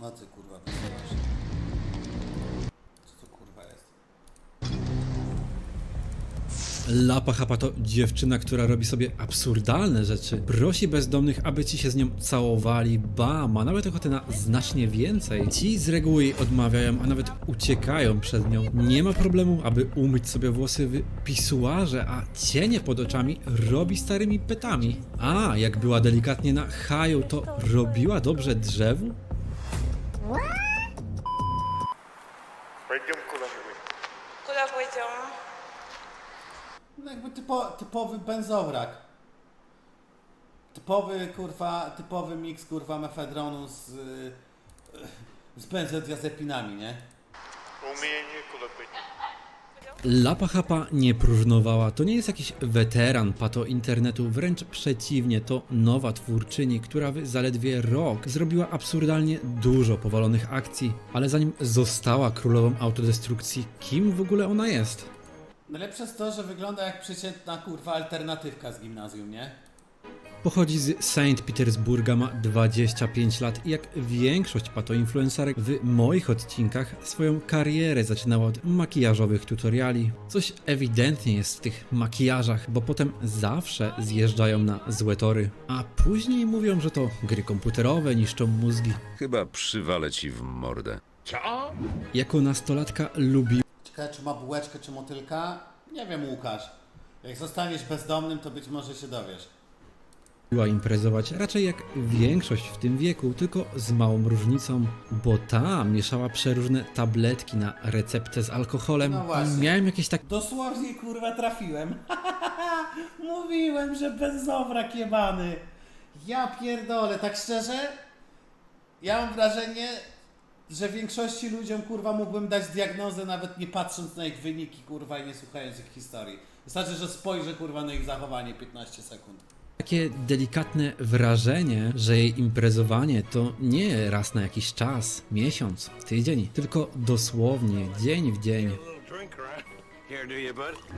O ty kurwa, wysyłasz. Co to kurwa jest? Lapa Chapa to dziewczyna, która robi sobie absurdalne rzeczy. Prosi bezdomnych, aby ci się z nią całowali, ba, ma nawet ochotę na znacznie więcej. Ci z reguły jej odmawiają, a nawet uciekają przed nią. Nie ma problemu, aby umyć sobie włosy w pisuarze, a cienie pod oczami robi starymi pytami. A, jak była delikatnie na haju, to robiła dobrze drzewu? powiedział. No jakby typo, typowy benzowrak. Typowy, kurwa, typowy miks, kurwa, mefedronu z, yy, z benzodiazepinami, nie? Umienie kulepienia. Lapa Chapa nie próżnowała, to nie jest jakiś weteran pato internetu, wręcz przeciwnie, to nowa twórczyni, która w zaledwie rok zrobiła absurdalnie dużo powalonych akcji, ale zanim została królową autodestrukcji, kim w ogóle ona jest? Najlepsze jest to, że wygląda jak przeciętna kurwa alternatywka z gimnazjum, nie? Pochodzi z Saint Petersburga, ma 25 lat i jak większość patoinfluencerek w moich odcinkach swoją karierę zaczynała od makijażowych tutoriali. Coś ewidentnie jest w tych makijażach, bo potem zawsze zjeżdżają na złe tory. A później mówią, że to gry komputerowe niszczą mózgi. Chyba przywalę ci w mordę. Jako nastolatka lubiła Ciekawe czy ma bułeczkę czy motylka? Nie wiem Łukasz. Jak zostaniesz bezdomnym to być może się dowiesz. Imprezować raczej jak większość w tym wieku, tylko z małą różnicą, bo ta mieszała przeróżne tabletki na receptę z alkoholem. No właśnie. I miałem jakieś tak Dosłownie kurwa trafiłem. Mówiłem, że benzowrak jebany. Ja pierdolę, tak szczerze? Ja mam wrażenie, że większości ludziom kurwa mógłbym dać diagnozę nawet nie patrząc na ich wyniki kurwa i nie słuchając ich historii. Wystarczy, że spojrzę kurwa na ich zachowanie 15 sekund. Takie delikatne wrażenie, że jej imprezowanie to nie raz na jakiś czas, miesiąc, tydzień, tylko dosłownie dzień w dzień.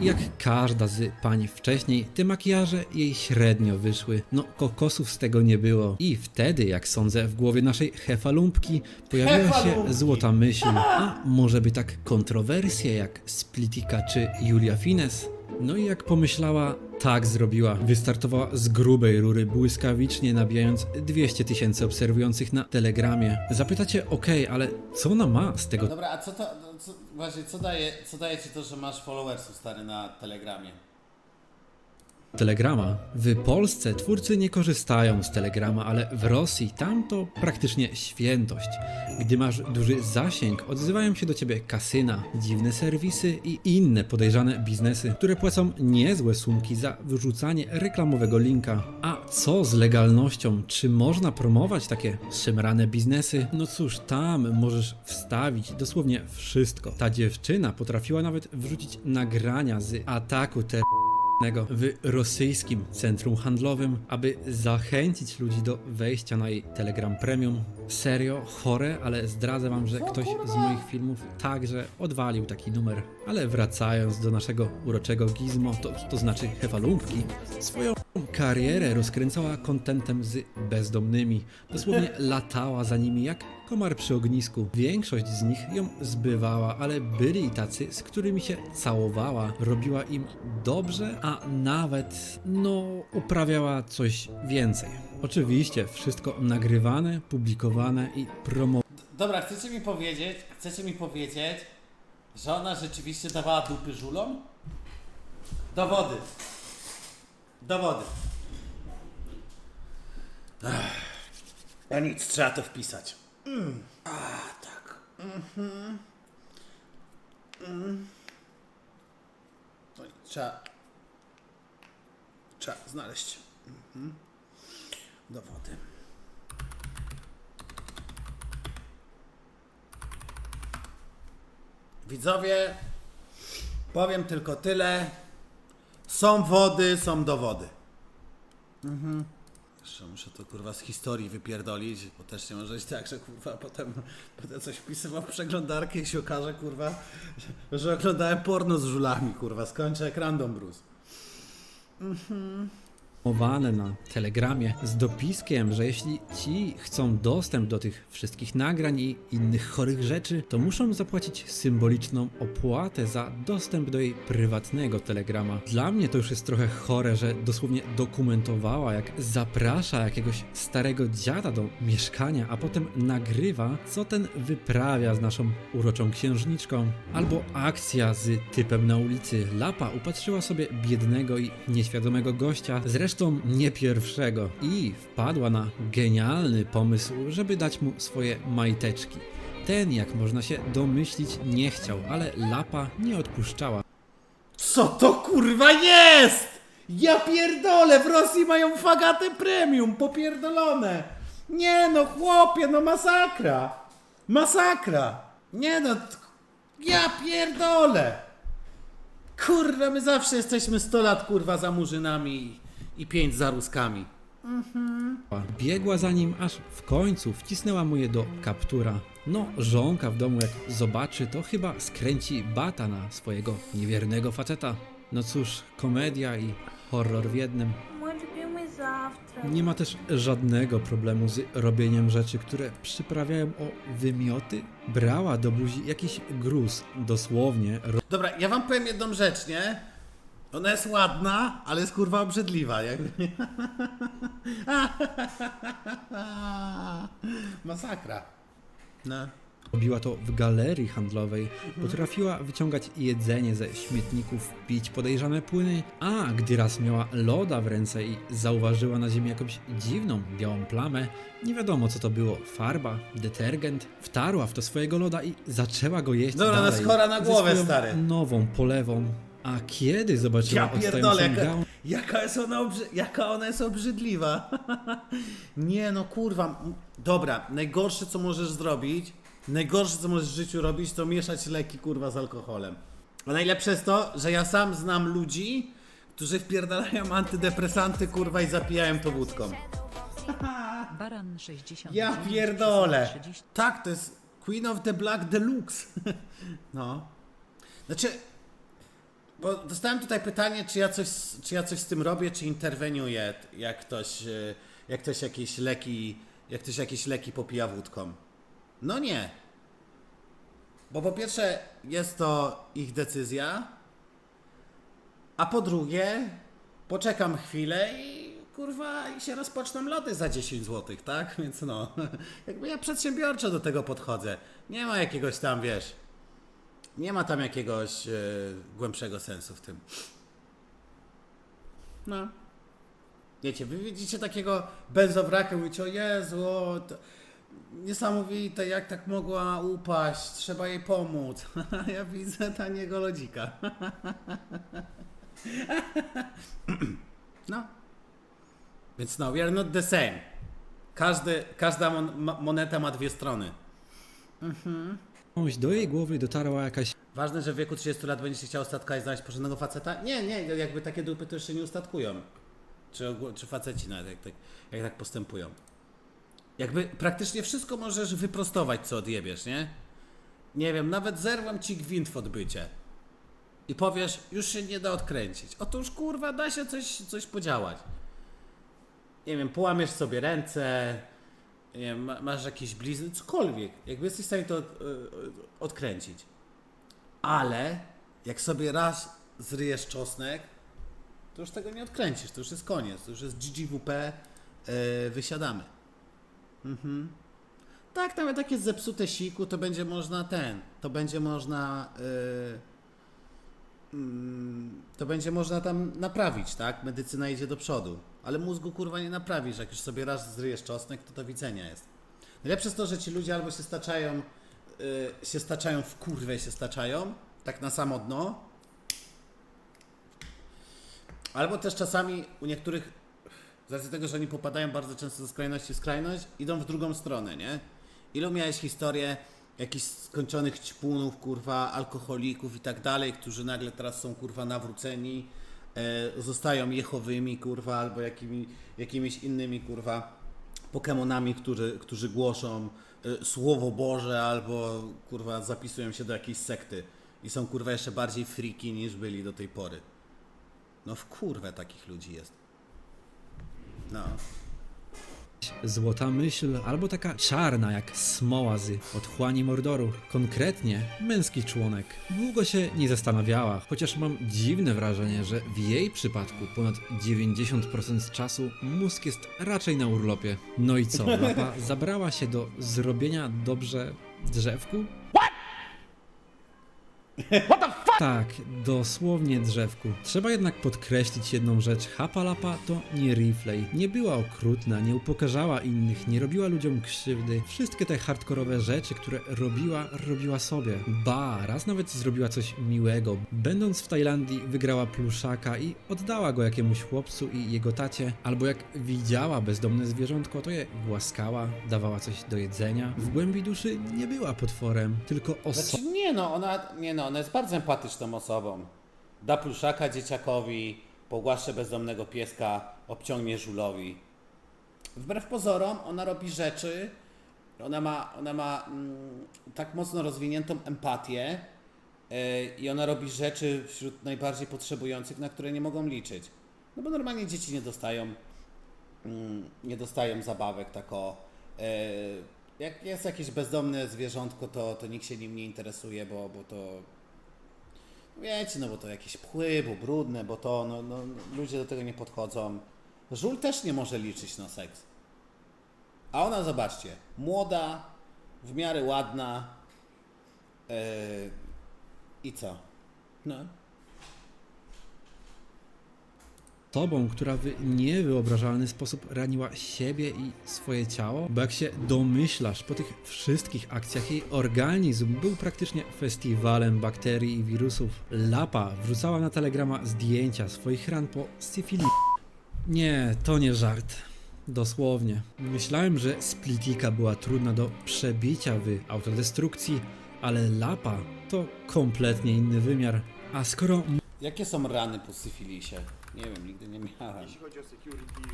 Jak każda z pań wcześniej, te makijaże jej średnio wyszły. No, kokosów z tego nie było. I wtedy, jak sądzę, w głowie naszej hefalumpki pojawiła się złota myśl. A może by tak kontrowersje jak Splitika czy Julia Fines? No i jak pomyślała, tak zrobiła. Wystartowała z grubej rury, błyskawicznie nabijając 200 tysięcy obserwujących na Telegramie. Zapytacie, okej, ale co ona ma z tego Dobra, a co to, no, co, właśnie, co daje, co daje ci to, że masz followersów stary na Telegramie? Telegrama. W Polsce twórcy nie korzystają z Telegrama, ale w Rosji tam to praktycznie świętość. Gdy masz duży zasięg, odzywają się do ciebie kasyna, dziwne serwisy i inne podejrzane biznesy, które płacą niezłe sumki za wyrzucanie reklamowego linka. A co z legalnością? Czy można promować takie szemrane biznesy? No cóż, tam możesz wstawić dosłownie wszystko. Ta dziewczyna potrafiła nawet wrzucić nagrania z ataku ter w rosyjskim centrum handlowym, aby zachęcić ludzi do wejścia na jej Telegram Premium. Serio, chore, ale zdradzę wam, że ktoś z moich filmów także odwalił taki numer. Ale wracając do naszego uroczego gizmo, to, to znaczy hefalumpki, swoją karierę rozkręcała kontentem z bezdomnymi. Dosłownie latała za nimi jak komar przy ognisku. Większość z nich ją zbywała, ale byli i tacy, z którymi się całowała, robiła im dobrze, a nawet, no, uprawiała coś więcej. Oczywiście wszystko nagrywane, publikowane i promowane. Dobra, chcecie mi powiedzieć, chcecie mi powiedzieć, że ona rzeczywiście dawała dupy żulom? Dowody. Dowody. Ech. A nic, trzeba to wpisać. Mm. A, tak. Mhm. Mm. No trzeba... Trzeba znaleźć. Mhm. Dowody. Widzowie, powiem tylko tyle. Są wody, są dowody. Mhm. Jeszcze muszę to kurwa z historii wypierdolić, bo też nie może być tak, że kurwa potem będę coś wpisywał w przeglądarkę i się okaże kurwa, że, oglądałem porno z żulami kurwa. Skończę jak Random Bruce. Mhm. Mowane na telegramie z dopiskiem, że jeśli ci chcą dostęp do tych wszystkich nagrań i innych chorych rzeczy, to muszą zapłacić symboliczną opłatę za dostęp do jej prywatnego telegrama. Dla mnie to już jest trochę chore, że dosłownie dokumentowała, jak zaprasza jakiegoś starego dziada do mieszkania, a potem nagrywa, co ten wyprawia z naszą uroczą księżniczką. Albo akcja z typem na ulicy. Lapa upatrzyła sobie biednego i nieświadomego gościa, zresztą nie pierwszego, i wpadła na genialny pomysł, żeby dać mu swoje majteczki. Ten, jak można się domyślić, nie chciał, ale Lapa nie odpuszczała. Co to kurwa jest? Ja pierdolę, w Rosji mają fagaty premium, popierdolone. Nie no, chłopie, no masakra. Masakra. Nie no, ja pierdolę. Kurwa, my zawsze jesteśmy 100 lat kurwa za murzynami i pięć za Ruskami. Biegła za nim, aż w końcu wcisnęła mu je do kaptura. No, żonka w domu jak zobaczy, to chyba skręci bata na swojego niewiernego faceta. No cóż, komedia i horror w jednym. Nie ma też żadnego problemu z robieniem rzeczy, które przyprawiają o wymioty. Brała do buzi jakiś gruz, dosłownie. Dobra, ja wam powiem jedną rzecz, nie? Ona jest ładna, ale jest kurwa obrzydliwa. Jakby. Masakra. No. Robiła to w galerii handlowej. Potrafiła wyciągać jedzenie ze śmietników, pić podejrzane płyny, a gdy raz miała loda w ręce i zauważyła na ziemi jakąś dziwną, białą plamę, nie wiadomo co to było, farba, detergent, wtarła w to swojego loda i zaczęła go jeść Dobra, ona jest chora na głowę, stary. nową polewą. A kiedy zobaczyła Ja pierdolę, odstającą jaka, białą jaka, jest ona obrzy, jaka ona jest obrzydliwa. Nie no, kurwa. Dobra, najgorsze co możesz zrobić, najgorsze co możesz w życiu robić, to mieszać leki kurwa z alkoholem. A najlepsze jest to, że ja sam znam ludzi, którzy wpierdalają antydepresanty kurwa i zapijają to wódką. Baran 60. Ja pierdolę. Tak, to jest Queen of the Black Deluxe. No. Znaczy, bo dostałem tutaj pytanie, czy ja coś, czy ja coś z tym robię, czy interweniuję, jak ktoś, e, jak ktoś jakieś leki, jak ktoś jakieś leki popija wódką. No nie. Bo po pierwsze jest to ich decyzja, a po drugie poczekam chwilę i kurwa i się rozpoczną loty za 10 zł, tak? Więc no, jakby ja przedsiębiorczo do tego podchodzę. Nie ma jakiegoś tam, wiesz, nie ma tam jakiegoś e, głębszego sensu w tym. No. Wiecie, wy widzicie takiego benzowraka mówicie, o Jezu, o, to niesamowite, jak tak mogła upaść, trzeba jej pomóc. ja widzę taniego lodzika. no. Więc no, we are not the same. Każdy, każda mon, moneta ma dwie strony. Do jej głowy dotarła jakaś Ważne, że w wieku 30 lat będziesz chciał statkać i znaleźć porządnego faceta? Nie, nie, jakby takie dupy to jeszcze nie ustatkują. Czy, czy faceci nawet, jak tak, jak tak postępują. Jakby praktycznie wszystko możesz wyprostować, co odjebiesz, nie? Nie wiem, nawet zerwam ci gwint w odbycie. I powiesz, już się nie da odkręcić. Otóż kurwa, da się coś, coś podziałać. Nie wiem, połamiesz sobie ręce, nie wiem, ma- masz jakieś blizny, cokolwiek. Jakby jesteś w stanie to e, e, odkręcić. Ale jak sobie raz zryjesz czosnek, to już tego nie odkręcisz, to już jest koniec, to już jest GGWP, yy, wysiadamy. Mhm. Tak, nawet jest zepsute siku, to będzie można ten, to będzie można, yy, to będzie można tam naprawić, tak? Medycyna idzie do przodu, ale mózgu kurwa nie naprawisz, jak już sobie raz zryjesz czosnek, to do widzenia jest. Najlepsze jest to, że ci ludzie albo się staczają, y, się staczają w kurwę się staczają, tak na samo dno, albo też czasami u niektórych, z racji tego, że oni popadają bardzo często ze skrajności w skrajność, idą w drugą stronę, nie? Ilu miałeś historię jakichś skończonych ćpunów, kurwa, alkoholików i tak dalej, którzy nagle teraz są, kurwa, nawróceni, zostają jechowymi, kurwa, albo jakimi, jakimiś innymi, kurwa, Pokemonami, którzy, którzy głoszą y, Słowo Boże albo kurwa zapisują się do jakiejś sekty i są kurwa jeszcze bardziej friki niż byli do tej pory. No w kurwę takich ludzi jest. No. Złota myśl, albo taka czarna jak smoła z otchłani Mordoru. Konkretnie męski członek. Długo się nie zastanawiała, chociaż mam dziwne wrażenie, że w jej przypadku ponad 90% czasu mózg jest raczej na urlopie. No i co, Lapa zabrała się do zrobienia dobrze drzewku? Tak, dosłownie drzewku. Trzeba jednak podkreślić jedną rzecz. Hapalapa to nie Rifley. Nie była okrutna, nie upokarzała innych, nie robiła ludziom krzywdy. Wszystkie te hardkorowe rzeczy, które robiła, robiła sobie. Ba, raz nawet zrobiła coś miłego. Będąc w Tajlandii wygrała pluszaka i oddała go jakiemuś chłopcu i jego tacie. Albo jak widziała bezdomne zwierzątko, to je głaskała, dawała coś do jedzenia. W głębi duszy nie była potworem, tylko osobą. Znaczy nie no, ona, nie no, ona jest bardzo empatyczną osobą. Da pluszaka dzieciakowi, pogłaszcze bezdomnego pieska, obciągnie żulowi. Wbrew pozorom, ona robi rzeczy, ona ma, ona ma mm, tak mocno rozwiniętą empatię yy, i ona robi rzeczy wśród najbardziej potrzebujących, na które nie mogą liczyć. No bo normalnie dzieci nie dostają mm, nie dostają zabawek tako. E, jak jest jakieś bezdomne zwierzątko, to, to nikt się nim nie interesuje, bo, bo to wiecie, no bo to jakieś pchły, bo brudne, bo to, no, no, ludzie do tego nie podchodzą. Żul też nie może liczyć na seks. A ona, zobaczcie, młoda, w miarę ładna e, i co? No. Osobą, która w niewyobrażalny sposób raniła siebie i swoje ciało? Bo jak się domyślasz, po tych wszystkich akcjach jej organizm był praktycznie festiwalem bakterii i wirusów. Lapa wrzucała na telegrama zdjęcia swoich ran po syfilisie. Nie, to nie żart. Dosłownie. Myślałem, że Splitika była trudna do przebicia w autodestrukcji, ale Lapa to kompletnie inny wymiar. A skoro Jakie są rany po syfilisie? Nie wiem, nigdy nie miałem.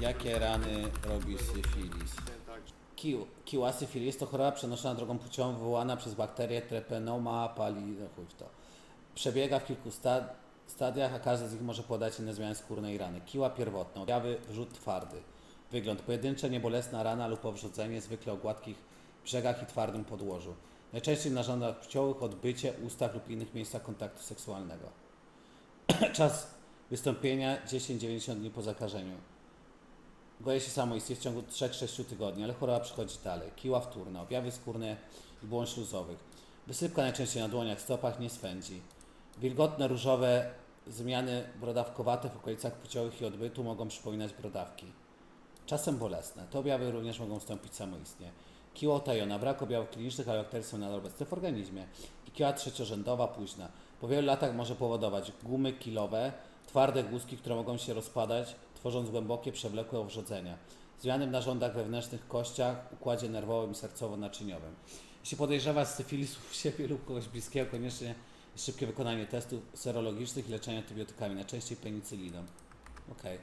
Jakie rany robi syfilis? Kił, kiła syfilis to choroba przenoszona drogą płciową wywołana przez bakterię treponema pali... No chuj w to. Przebiega w kilku sta- stadiach, a każda z nich może podać inne zmiany skórnej rany. Kiła pierwotna. Objawy wrzut twardy. Wygląd. Pojedyncze, niebolesna rana lub powrzodzenie, zwykle o gładkich brzegach i twardym podłożu. Najczęściej na narządach płciowych, odbycie, ustach lub innych miejscach kontaktu seksualnego. Czas wystąpienia 10-90 dni po zakażeniu. Goje się samoistnie w ciągu 3-6 tygodni, ale choroba przychodzi dalej. Kiła wtórna, objawy skórne i błąd śluzowych. Wysypka najczęściej na dłoniach, stopach nie swędzi. Wilgotne, różowe zmiany brodawkowate w okolicach płciowych i odbytu mogą przypominać brodawki. Czasem bolesne. Te objawy również mogą wystąpić samoistnie. Kiła utajona, brak objawów klinicznych, ale bakterie są nadal obecne w organizmie. I kiła trzeciorzędowa, późna. Po wielu latach może powodować gumy kilowe, twarde guzki, które mogą się rozpadać, tworząc głębokie, przewlekłe owrzodzenia. Zmiany w narządach wewnętrznych, kościach, układzie nerwowym i sercowo-naczyniowym. Jeśli podejrzewa syfilis u siebie lub kogoś bliskiego, koniecznie szybkie wykonanie testów serologicznych i leczenia antybiotykami, najczęściej penicyliną. Okej.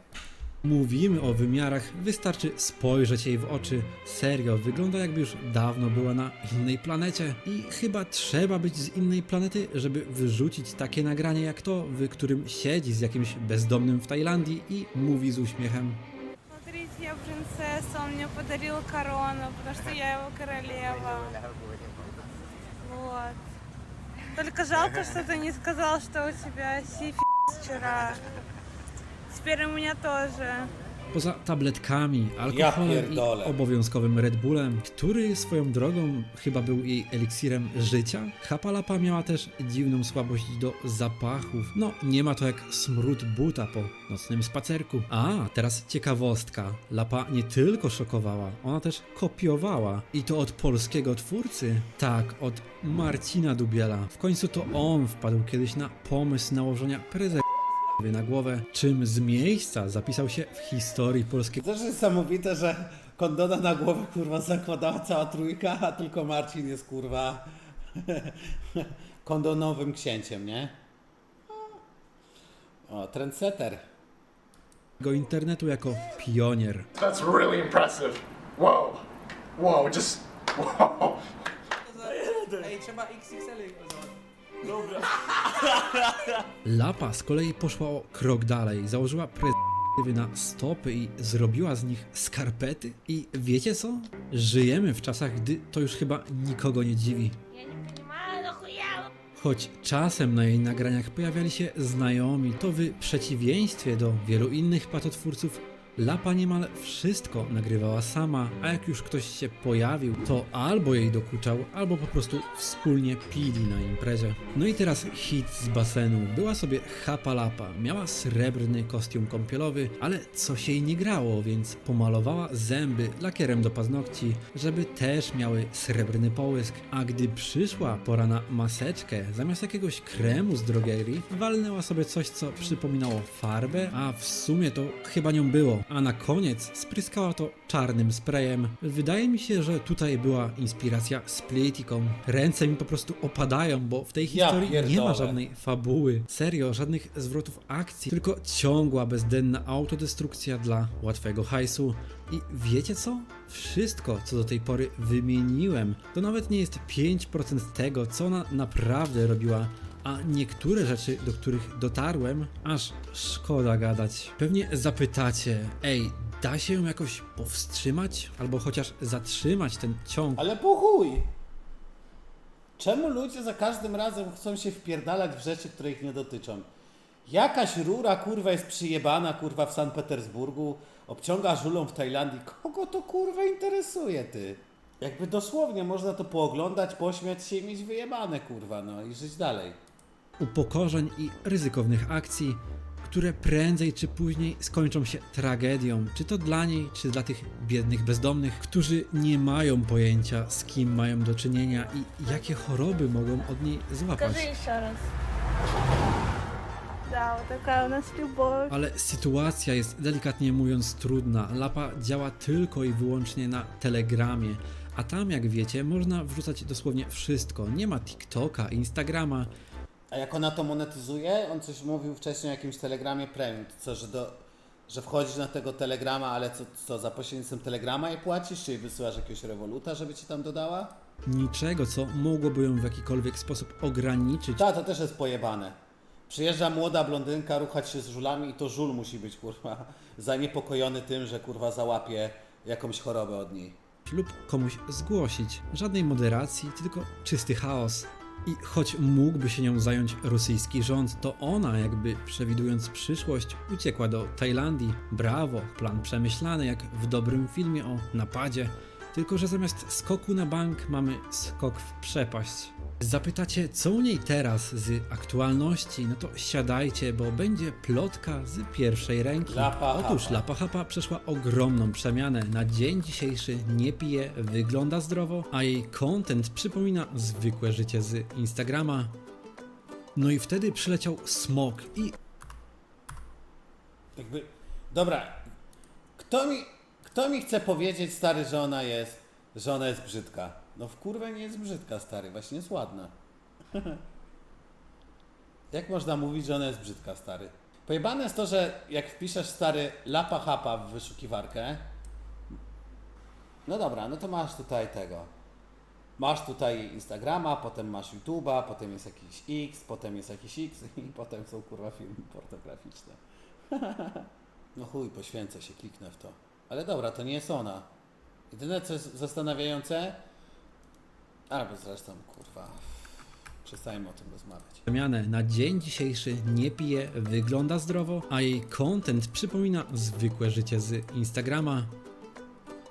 Mówimy o wymiarach, wystarczy spojrzeć jej w oczy. Serio, wygląda jakby już dawno była na innej planecie. I chyba trzeba być z innej planety, żeby wyrzucić takie nagranie jak to, w którym siedzi z jakimś bezdomnym w Tajlandii i mówi z uśmiechem. Смотрите, я принцесса, он мне подарил корону, потому что я его королева. Вот. Только жалко, что ты не сказал, что у тебя сифилис вчера. Wspiera mnie to, że Poza tabletkami, alkoholem i obowiązkowym Red Bullem, który swoją drogą chyba był jej eliksirem życia, Kapalapa miała też dziwną słabość do zapachów. No, nie ma to jak smród buta po nocnym spacerku. A, teraz ciekawostka. Lapa nie tylko szokowała, ona też kopiowała. I to od polskiego twórcy. Tak, od Marcina Dubiela. W końcu to on wpadł kiedyś na pomysł nałożenia prezerwatywu na głowę, czym z miejsca zapisał się w historii polskiego To też niesamowite, że kondona na głowę kurwa zakładała cała trójka, a tylko Marcin jest kurwa kondonowym księciem, nie? O, trendsetter. internetu jako pionier. That's really impressive. Whoa. Whoa, just. Whoa. Ej, trzeba XXL Lapa z kolei poszła o krok dalej, założyła pre na stopy i zrobiła z nich skarpety? I wiecie co? Żyjemy w czasach, gdy to już chyba nikogo nie dziwi. Choć czasem na jej nagraniach pojawiali się znajomi, to w przeciwieństwie do wielu innych patotwórców, Lapa niemal wszystko nagrywała sama, a jak już ktoś się pojawił, to albo jej dokuczał, albo po prostu wspólnie pili na imprezie. No i teraz hit z basenu. Była sobie chapa lapa, miała srebrny kostium kąpielowy, ale coś jej nie grało, więc pomalowała zęby lakierem do paznokci, żeby też miały srebrny połysk. A gdy przyszła pora na maseczkę, zamiast jakiegoś kremu z drogerii, walnęła sobie coś, co przypominało farbę, a w sumie to chyba nią było. A na koniec spryskała to czarnym sprayem. Wydaje mi się, że tutaj była inspiracja splitiką. Ręce mi po prostu opadają, bo w tej Ja historii nie ma pierdolę. żadnej fabuły. Serio, żadnych zwrotów akcji, tylko ciągła, bezdenna autodestrukcja dla łatwego hajsu. I wiecie co? Wszystko, co do tej pory wymieniłem, to nawet nie jest 5% tego, co ona naprawdę robiła. A niektóre rzeczy, do których dotarłem, aż szkoda gadać. Pewnie zapytacie, ej, da się jakoś powstrzymać? Albo chociaż zatrzymać ten ciąg Ale po chuj! Czemu ludzie za każdym razem chcą się wpierdalać w rzeczy, które ich nie dotyczą? Jakaś rura, kurwa, jest przyjebana, kurwa, w Sankt Petersburgu, obciąga żulą w Tajlandii. Kogo to, kurwa, interesuje, ty? Jakby dosłownie można to pooglądać, pośmiać się i mieć wyjebane, kurwa, no i żyć dalej upokorzeń i ryzykownych akcji, które prędzej czy później skończą się tragedią, czy to dla niej, czy dla tych biednych bezdomnych, którzy nie mają pojęcia z kim mają do czynienia i jakie choroby mogą od niej złapać. Скажи еще раз. Да, вот такая у нас любовь. Ale sytuacja jest delikatnie mówiąc trudna. Lapa działa tylko i wyłącznie na Telegramie, a tam jak wiecie można wrzucać dosłownie wszystko. Nie ma TikToka, Instagrama, a jak ona to monetyzuje? On coś mówił wcześniej o jakimś telegramie premium. Co, że, do, że wchodzisz na tego telegrama, ale co, co za pośrednictwem telegrama je płacisz? Czy jej wysyłasz jakiegoś rewoluta, żeby ci tam dodała? niczego co mogłoby ją w jakikolwiek sposób ograniczyć Ta, to też jest pojebane. Przyjeżdża młoda blondynka ruchać się z żulami i to żul musi być, kurwa, zaniepokojony tym, że kurwa załapie jakąś chorobę od niej. lub komuś zgłosić. Żadnej moderacji, tylko czysty chaos. I choć mógłby się nią zająć rosyjski rząd, to ona, jakby przewidując przyszłość, uciekła do Tajlandii. Brawo, plan przemyślany jak w dobrym filmie o napadzie. Tylko, że zamiast skoku na bank mamy skok w przepaść. Zapytacie, co u niej teraz z aktualności? No to siadajcie, bo będzie plotka z pierwszej ręki. Lapa Otóż. Lapa Hapa przeszła ogromną przemianę. Na dzień dzisiejszy nie pije, wygląda zdrowo, a jej content przypomina zwykłe życie z Instagrama. No i wtedy przyleciał smok i Jakby, dobra, kto mi, kto mi chce powiedzieć, stary, że ona jest, że ona jest brzydka? No w kurwę nie jest brzydka, stary, właśnie jest ładna. Jak można mówić, że ona jest brzydka, stary? Pojebane jest to, że jak wpiszesz, stary, lapa hapa w wyszukiwarkę, no dobra, no to masz tutaj tego. Masz tutaj Instagrama, potem masz YouTube'a, potem jest jakiś X, potem jest jakiś X i potem są kurwa filmy pornograficzne. No chuj, poświęcę się, kliknę w to. Ale dobra, to nie jest ona. Jedyne co jest zastanawiające, albo zresztą kurwa, przestajmy o tym rozmawiać. przemianę. Na dzień dzisiejszy nie pije, wygląda zdrowo, a jej content przypomina zwykłe życie z Instagrama.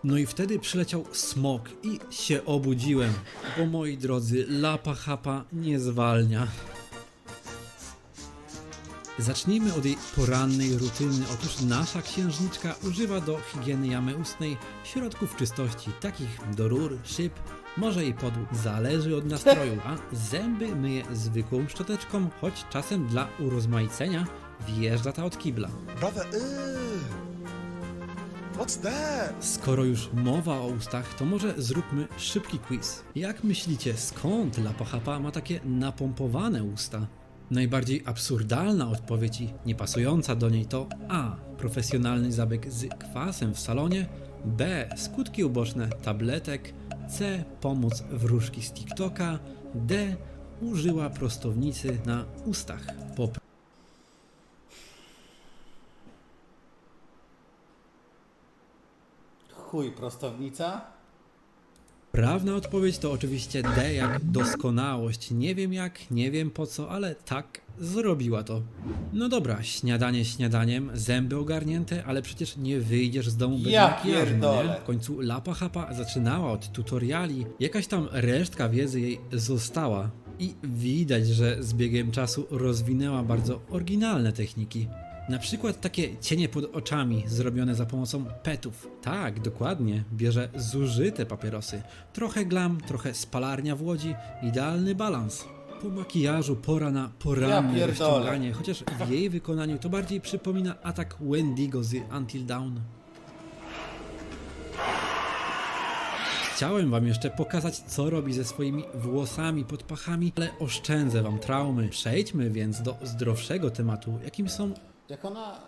No i wtedy przyleciał smok i się obudziłem, bo moi drodzy, lapa chapa nie zwalnia. Zacznijmy od jej porannej rutyny. Otóż nasza księżniczka używa do higieny jamy ustnej środków czystości, takich do rur, szyb, może i podłóg. Zależy od nastroju, a zęby myje zwykłą szczoteczką, choć czasem dla urozmaicenia wjeżdża ta od kibla. Brother. What's that? Skoro już mowa o ustach, to może zróbmy szybki quiz. Jak myślicie, skąd Lapa Hapa ma takie napompowane usta? Najbardziej absurdalna odpowiedź i niepasująca do niej to A. Profesjonalny zabieg z kwasem w salonie, B. Skutki uboczne tabletek, C. Pomoc wróżki z TikToka, D. Użyła prostownicy na ustach. Po Chuj, prostownica? Prawna odpowiedź to oczywiście D jak doskonałość. Nie wiem jak, nie wiem po co, ale tak zrobiła to. No dobra, śniadanie śniadaniem, zęby ogarnięte, ale przecież nie wyjdziesz z domu bez Ja makijażu, pierdolę. nie? W końcu Lapa Chapa zaczynała od tutoriali, jakaś tam resztka wiedzy jej została. I widać, że z biegiem czasu rozwinęła bardzo oryginalne techniki. Na przykład takie cienie pod oczami zrobione za pomocą petów. Tak, dokładnie. Bierze zużyte papierosy. Trochę glam, trochę spalarnia w łodzi. Idealny balans. Po makijażu pora na poranne Ja rozciąganie, chociaż w jej wykonaniu to bardziej przypomina atak Wendigo z Until Dawn. Chciałem wam jeszcze pokazać, co robi ze swoimi włosami pod pachami, ale oszczędzę wam traumy. Przejdźmy więc do zdrowszego tematu, jakim są Jak ona...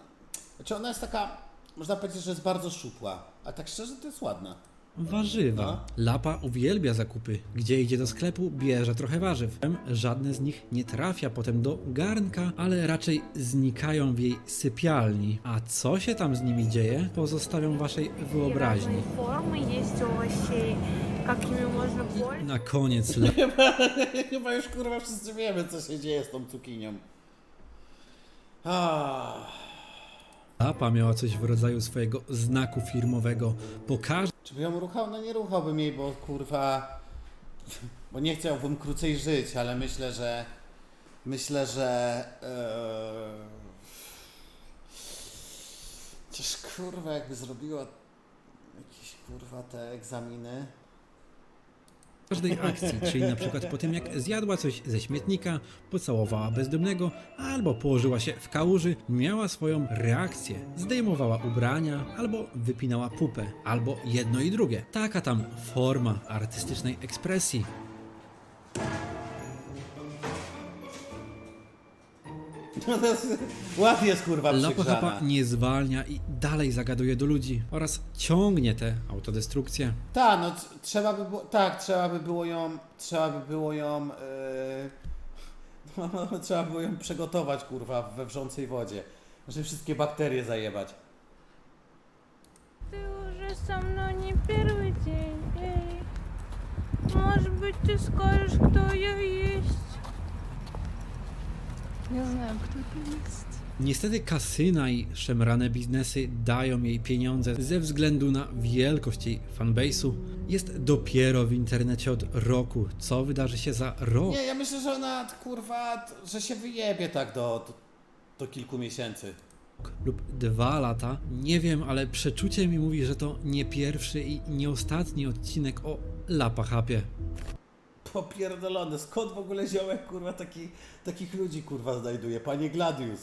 Znaczy ona jest taka... Można powiedzieć, że jest bardzo szczupła. A tak szczerze to jest ładna. warzywa. No. Lapa uwielbia zakupy. Gdzie idzie do sklepu, bierze trochę warzyw. Żadne z nich nie trafia potem do garnka, ale raczej znikają w jej sypialni. A co się tam z nimi dzieje, pozostawiam waszej wyobraźni. формы есть овощей, какими можно пользоваться. Na koniec le- Chyba już kurwa wszyscy wiemy, co się dzieje z tą cukinią. Ah. Lapa miała coś w rodzaju swojego znaku firmowego. Po każdym Czy by ją ruchał? No nie ruchałbym jej, bo kurwa... Bo nie chciałbym krócej żyć, ale myślę, że... Myślę, że... Ee... Chociaż kurwa jakby zrobiła jakieś kurwa te egzaminy. Każdej akcji, czyli na przykład po tym jak zjadła coś ze śmietnika, pocałowała bezdomnego albo położyła się w kałuży, miała swoją reakcję. Zdejmowała ubrania albo wypinała pupę, albo jedno i drugie. Taka tam forma artystycznej ekspresji. No to jest, ładnie jest kurwa Lapa przygrzana. Chapa nie zwalnia i dalej zagaduje do ludzi oraz ciągnie tę autodestrukcję. Tak, no c- trzeba by było, tak, trzeba by było ją, trzeba by było ją, yy, no, trzeba było ją przygotować, kurwa, we wrzącej wodzie, żeby wszystkie bakterie zajebać. Ты уже со мной не первый день, эй. Может быть, ты скажешь, кто я есть? Nie znam, kto to jest. Niestety kasyna i szemrane biznesy dają jej pieniądze ze względu na wielkość jej fanbase'u. Jest dopiero w internecie od roku. Co wydarzy się za rok? Nie, ja myślę, że ona kurwa, że się wyjebie tak do, do, do kilku miesięcy lub dwa lata. Nie wiem, ale przeczucie mi mówi, że to nie pierwszy i nie ostatni odcinek o Lapachapie. Popierdolone, skąd w ogóle ziołek, kurwa, taki, takich ludzi, kurwa, znajduje? Panie Gladius.